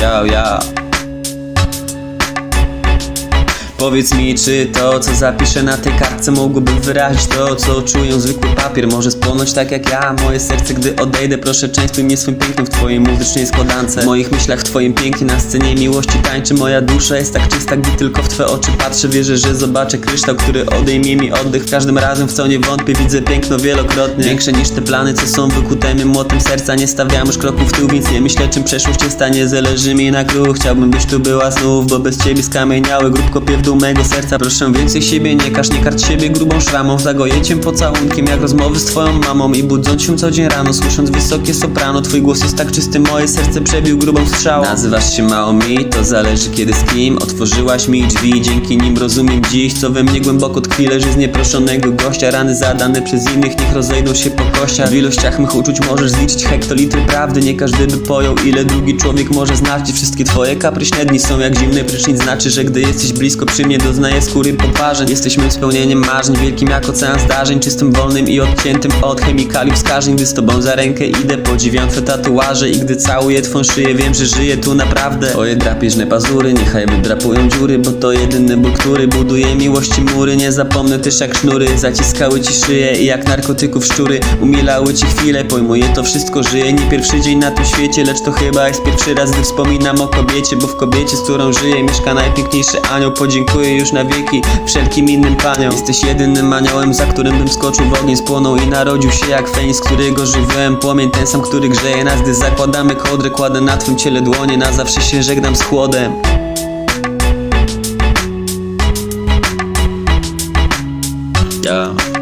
yeah, yeah. Powiedz mi, czy to, co zapiszę na tej kartce Mogłoby wyrazić to, co czują zwykły papier? Może spłonąć tak jak ja, moje serce, gdy odejdę Proszę częstuj mnie swym pięknym w twojej muzycznej składance. W moich myślach, w twoim pięknie na scenie miłości tańczy. Moja dusza jest tak czysta, gdy tylko w twe oczy patrzę. Wierzę, że zobaczę kryształ, który odejmie mi oddech. Każdym razem, w co nie wątpię, widzę piękno wielokrotnie. Większe niż te plany, co są wykute mym młotem serca. Nie stawiam już kroków w tył, więc nie myślę, czym przeszłość się stanie Zależy mi na kruch, chciałbym byś tu była znów Bo bez ciebie skamieniały grób kopie w dół mego serca Proszę więcej siebie, nie każ, nie karć siebie grubą szramą Zagoję cię pocałunkiem, jak rozmowy z twoją mamą I budząc się co dzień rano, słysząc wysokie soprano Twój głos jest tak czysty, moje serce przebił grubą strzałą. Nazywasz się mało mi, to zależy kiedy z kim Otworzyłaś mi drzwi, dzięki nim rozumiem dziś Co we mnie głęboko tkwi, leży z nieproszonego gościa Rany zadane przez innych, niech rozejdą się po kościach. W ilościach mych uczuć możesz zliczyć hektolitry prawdy Nie każdy by pojął, ile drugi człowiek może znać I wszystkie twoje kapryśne dni są jak zimny prysznic Znaczy, że gdy jesteś blisko przy mnie, doznaję skóry poparzeń. Jesteśmy spełnieniem marzeń, wielkim jak ocean zdarzeń Czystym, wolnym i odciętym od chemikaliów skażeń Gdy z tobą za rękę idę, podziwiam twe tatuaże I gdy całuję twą szyję, wiem, że żyję tu naprawdę. Twoje drapieżne pazury, niechaj wydrapują dziury Bo to jedyny ból, który buduje miłości mury. Nie zapomnę też jak sznury zaciskały ci szyję I jak narkotyków szczury umilały ci chwilę Pojmuję to wszystko, żyję nie pierwszy dzień na tym świecie Lecz to chyba jest pierwszy raz, gdy wspominam o kobiecie Bo w kobiecie, z którą żyję, mieszka najpiękniejszy anioł. Podziękuję już na wieki wszelkim innym paniom. Jesteś jedynym aniołem, za którym bym skoczył w ogień Spłonął i narodził się jak Feniks, z którego żywałem płomień. Ten sam, który grzeje nas, gdy zakładamy kodrę Kładę na twym ciele dłonie, na zawsze się żegnam z chłodem. Ja.